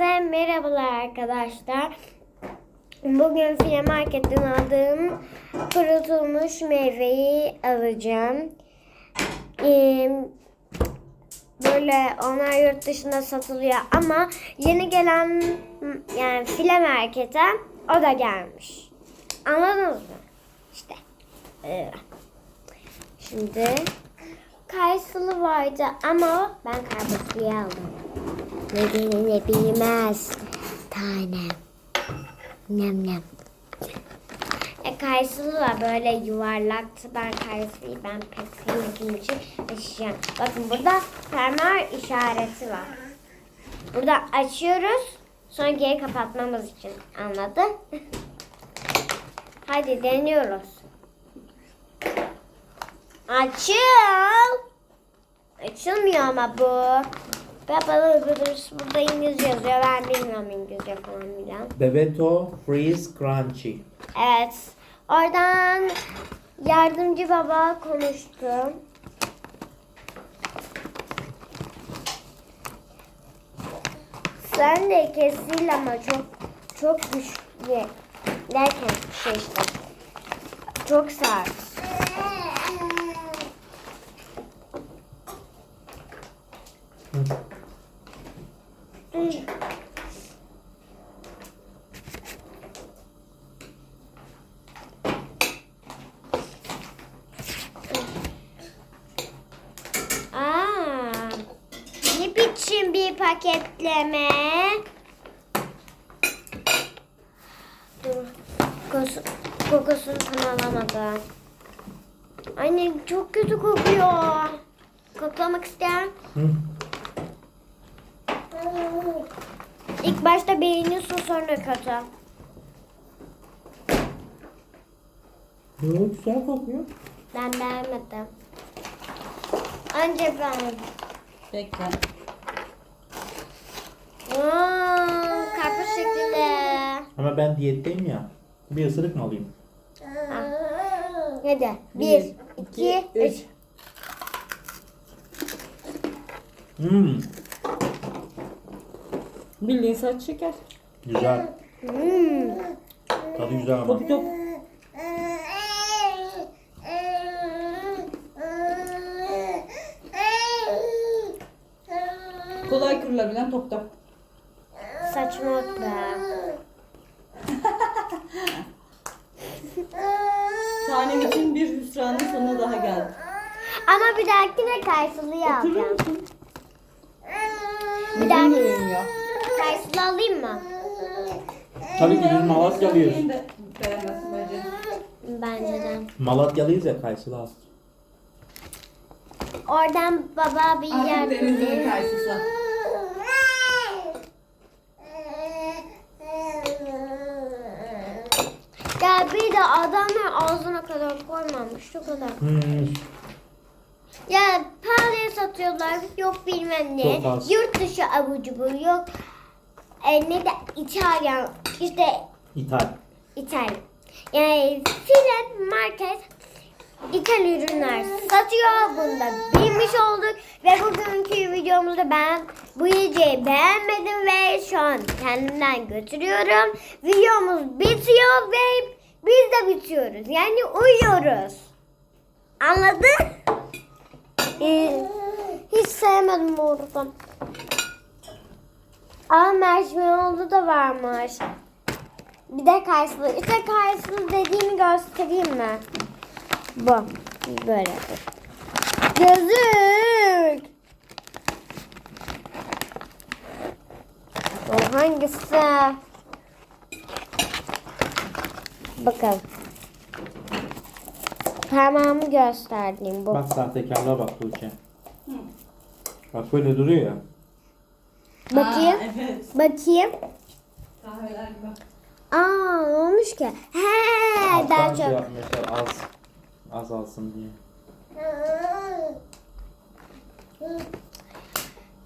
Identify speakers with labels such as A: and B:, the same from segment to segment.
A: Hepinize merhabalar arkadaşlar. Bugün File Market'ten aldığım kurutulmuş meyveyi alacağım. Ee, böyle onlar yurt dışında satılıyor ama yeni gelen yani File Market'e o da gelmiş. Anladınız mı? İşte. Ee, Şimdi kayısılı vardı ama ben karpuzluyu aldım. Nedenini bilmez tanem. Nem nem. E, kayısılı var böyle yuvarlaktı. Ben kayısıyı ben pek sevmediğim için açacağım. Bakın burada fermuar işareti var. Burada açıyoruz. Sonra geri kapatmamız için. Anladın? Hadi deniyoruz. Açıl. Açılmıyor ama bu. Baba burada İngilizce yazıyor. Ben bilmiyorum İngilizce falan filan.
B: Bebeto Freeze Crunchy.
A: Evet. Oradan yardımcı baba konuştu. Sen de kesil ama çok çok güçlü. Derken şey işte. Çok sert. Aa, ne biçim bir paketleme? Dur, kokusu, kokusunu tam alamadım. Anne çok kötü kokuyor. Koklamak isteyen?
B: Hı.
A: İlk başta beğeniyorsun sonra kötü.
B: Yo, güzel kokuyor.
A: Ben beğenmedim. Anca ben.
C: Bekle.
A: Wow, karpuz şeklinde.
B: Ama ben diyetteyim ya. Bir ısırık mı alayım?
A: Hadi. Bir, iki, üç.
B: Hmm,
C: Bildiğin saç şeker.
B: güzel.
A: Hmm.
B: Tadı güzel ama.
C: Top top. Kolay kırılabilen top top.
A: Saçmalık be.
C: Tanem için bir hüsranın sonuna daha geldi.
A: Ama bir dahakine alacağım.
C: musun?
A: Bir
C: Neden
A: dahaki kayısılı alayım mı?
B: Tabii ki biz Malatyalıyız.
C: Beğenmezsin bence.
A: Bence de.
B: Malatyalıyız ya kayısılı az.
A: Oradan baba bir
C: Artık denizin kayısısı.
A: Ya bir de adamlar ağzına kadar koymamış. Şu kadar.
B: Hmm,
A: Ya pahalıya satıyorlar. Yok bilmem ne.
B: Çok az.
A: Yurt dışı abucu bu. Yok. E, ne de İtalyan. İşte
B: İthal.
A: İtalya. Yani filan market İthal ürünler satıyor. Bunu da bilmiş olduk. Ve bugünkü videomuzda ben bu yiyeceği beğenmedim ve şu an kendimden götürüyorum. Videomuz bitiyor ve biz de bitiyoruz. Yani uyuyoruz. Anladın? Ee, hiç sevmedim bu ortam. Aa marshmallow'lu da varmış. Bir de kayısılı. İşte kayısılı dediğimi göstereyim mi? Bu. Böyle. Gözlük. O hangisi? Bakalım. Parmağımı gösterdiğim bu.
B: Bak sahtekarlığa bak Tuğçe. Bak böyle duruyor ya.
A: Bakayım.
C: Aa, evet.
A: Bakayım.
C: Kahveler gibi.
A: Aa ne olmuş ki? He
B: Alttan
A: daha
B: şey
A: çok.
B: yapmışlar az. Az alsın diye.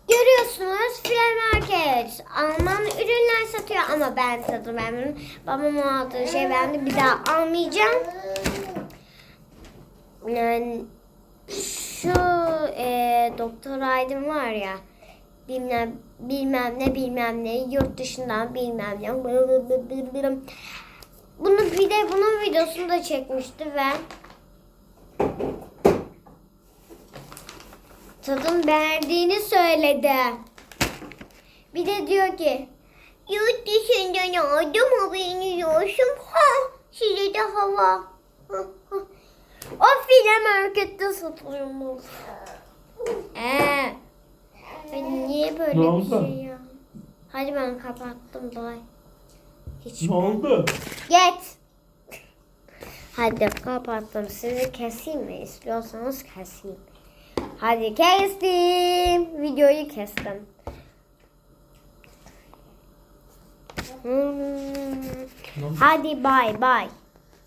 A: Görüyorsunuz File Market Alman ürünler satıyor ama ben tadı memnunum. Babam aldığı şey ben de bir daha almayacağım. Yani şu e, Doktor Aydın var ya bilmem bilmem ne bilmem ne yurt dışından bilmem ne. Bunu bir de bunun videosunu da çekmişti ve tadım beğendiğini söyledi. Bir de diyor ki yurt dışından aldım haberiniz olsun. Ha, size de hava. Ha, ha. O film markette satılıyormuş. Ee, ben niye böyle
B: Ne
A: bir
B: oldu?
A: şey ya? Hadi ben kapattım bye. Hiç
B: Ne oldu?
A: Geç. Hadi kapattım. Sizi keseyim mi? İstiyorsanız keseyim. Hadi kestim. Videoyu kestim. Hmm. Hadi bay bay.